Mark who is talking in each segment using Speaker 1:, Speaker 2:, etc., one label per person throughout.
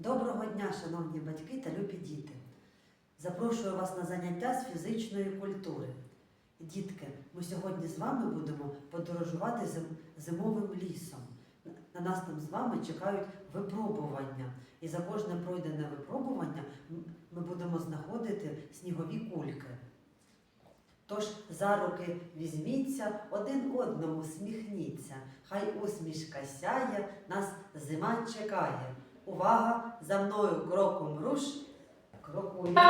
Speaker 1: Доброго дня, шановні батьки та любі діти! Запрошую вас на заняття з фізичної культури. Дітки, ми сьогодні з вами будемо подорожувати зимовим лісом. На нас там з вами чекають випробування. І за кожне пройдене випробування ми будемо знаходити снігові кульки. Тож за руки візьміться, один одному сміхніться. Хай усмішка сяє, нас зима чекає. Увага! За мною кроком руш. Крокуємо.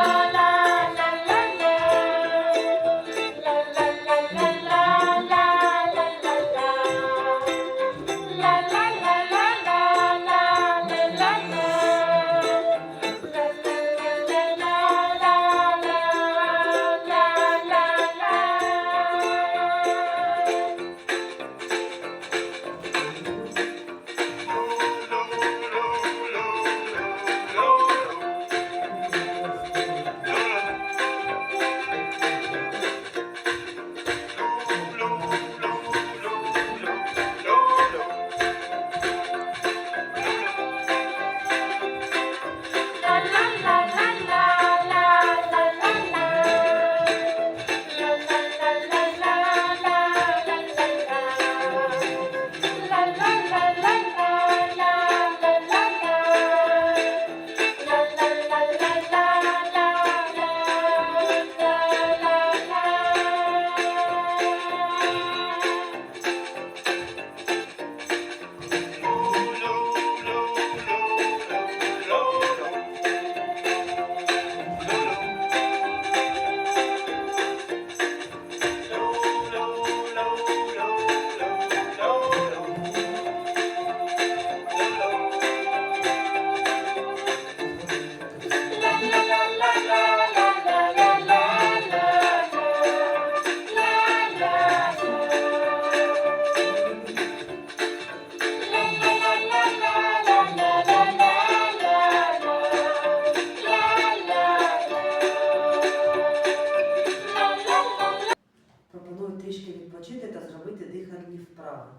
Speaker 1: Вправи.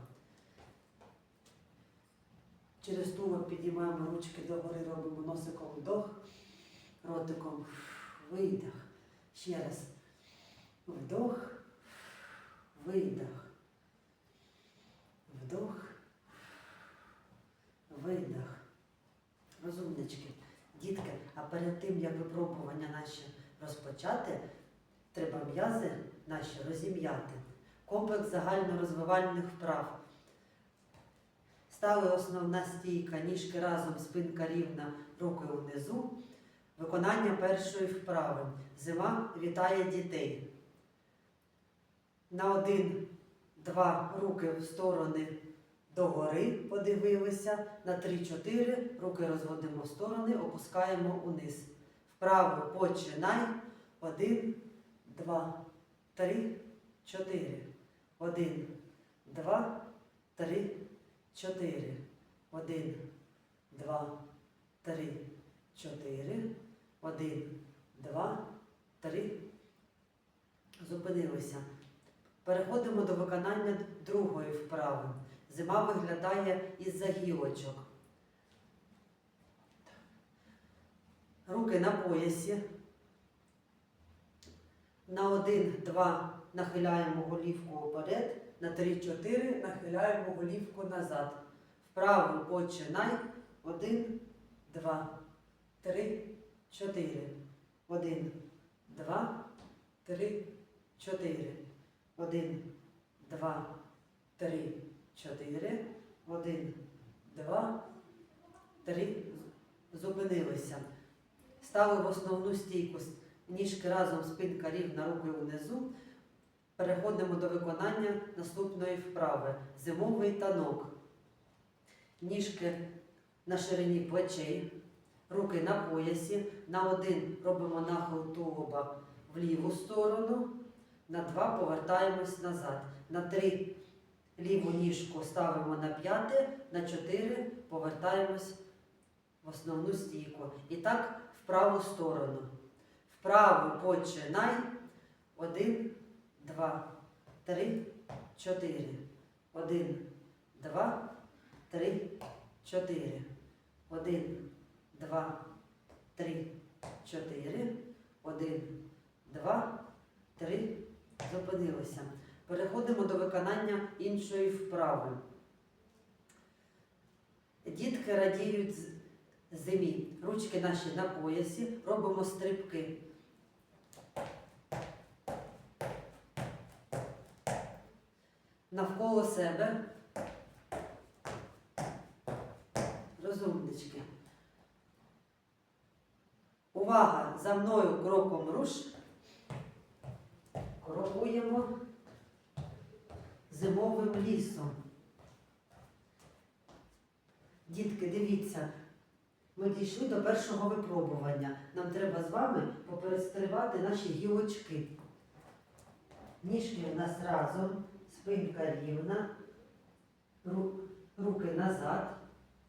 Speaker 1: Через тулок підіймаємо ручки догори, робимо носиком вдох, ротиком видих. Ще раз. Вдох, видих. Вдох, видих. Розумнички. Дітки, а перед тим, як випробування наші розпочати, треба м'язи наші розім'яти. Комплекс загальнорозвивальних вправ. Стали основна стійка, ніжки разом, спинка рівна, руки унизу. Виконання першої вправи. Зима вітає дітей. На один, два руки в сторони догори подивилися. На три-чотири руки розводимо в сторони, опускаємо униз. Вправо починай. Один, два, три, чотири. Один, два, три, чотири. Один, два, три, чотири. Один, два, три. Зупинилися. Переходимо до виконання другої вправи. Зима виглядає із-за гілочок. Руки на поясі. На один-два нахиляємо голівку вперед, на три-чотири нахиляємо голівку назад. Вправо починай. Один, два, три, чотири. Один, два, три, чотири. Один, два, три, чотири. Один, два, три. Зупинилися. Стали в основну стійку. Ніжки разом, спинка рівна, руки унизу. Переходимо до виконання наступної вправи. Зимовий танок. Ніжки на ширині плечей, руки на поясі. На один робимо нахил тулуба в ліву сторону. На два повертаємось назад. На три ліву ніжку ставимо на п'яте, на чотири повертаємось в основну стійку. І так в праву сторону. Вправо починай. Один, два, три, чотири. Один, два, три, чотири. Один, два, три, чотири. Один, два, три. Зупинилися. Переходимо до виконання іншої вправи. Дітки радіють зимі. Ручки наші на поясі. Робимо стрибки. Навколо себе. Розумнички. Увага! За мною кроком руш. Крокуємо зимовим лісом. Дітки, дивіться, ми дійшли до першого випробування. Нам треба з вами поперестрибати наші гілочки. Ніжки у нас разом, спинка рівна, руки назад,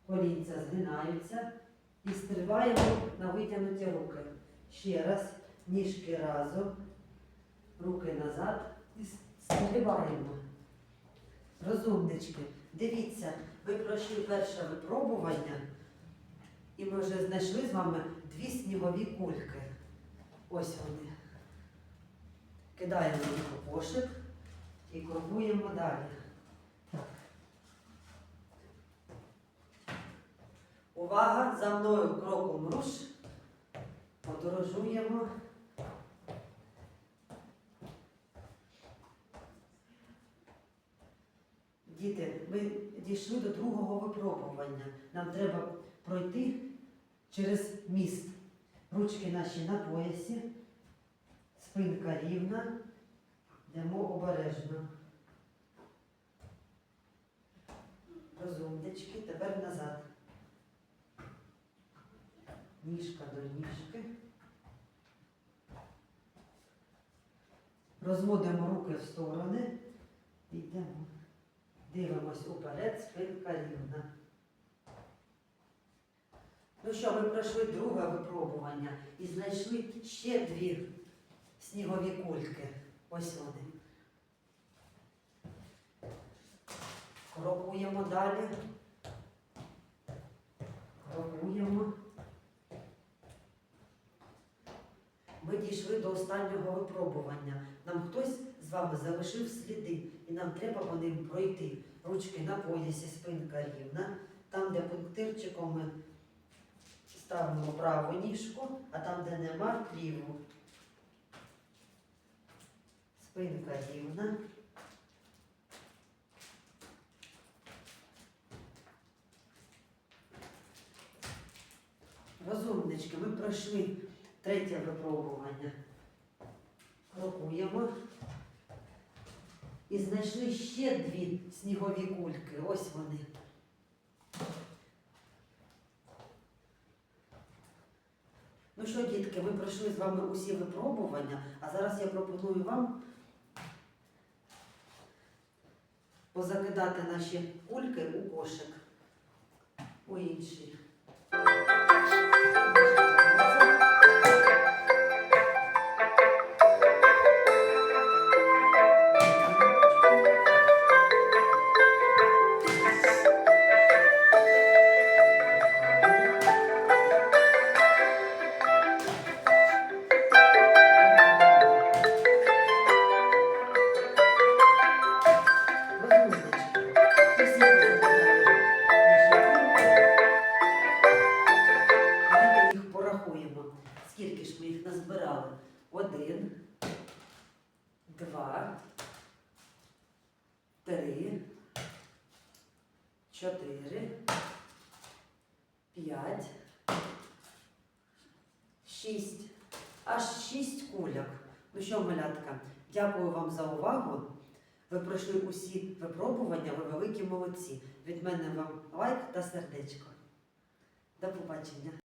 Speaker 1: колінця згинаються і стрибаємо на витягнуті руки. Ще раз, ніжки разом, руки назад і стрибаємо. Розумнички, дивіться, ви пройшли перше випробування, і ми вже знайшли з вами дві снігові кульки. Ось вони. Кидаємо їх у кошик і крокуємо далі. Увага! За мною кроком руш. Подорожуємо. Діти, ми дійшли до другого випробування. Нам треба пройти через міст. Ручки наші на поясі, спинка рівна, йдемо обережно. Розумнички, тепер назад. Ніжка до ніжки. Розводимо руки в сторони. Йдемо. Дивимось уперед, спинка рівна. Ну що, ми пройшли друге випробування і знайшли ще дві снігові кульки. Ось вони. Крокуємо далі. Крокуємо. Ми дійшли до останнього випробування. Нам хтось з вами залишив сліди, і нам треба по ним пройти. Ручки на поясі, спинка рівна. Там, де пунктирчиком ми ставимо праву ніжку, а там, де нема, ліву. Спинка рівна. Розумнички, ми пройшли третє випробування. Крокуємо. І знайшли ще дві снігові кульки. Ось вони. Ну що, дітки, ми пройшли з вами усі випробування, а зараз я пропоную вам позакидати наші кульки у кошик. У інший. Аж шість куляк. Ну що, малятка, дякую вам за увагу. Ви пройшли усі випробування, ви великі молодці. Від мене вам лайк та сердечко. До побачення.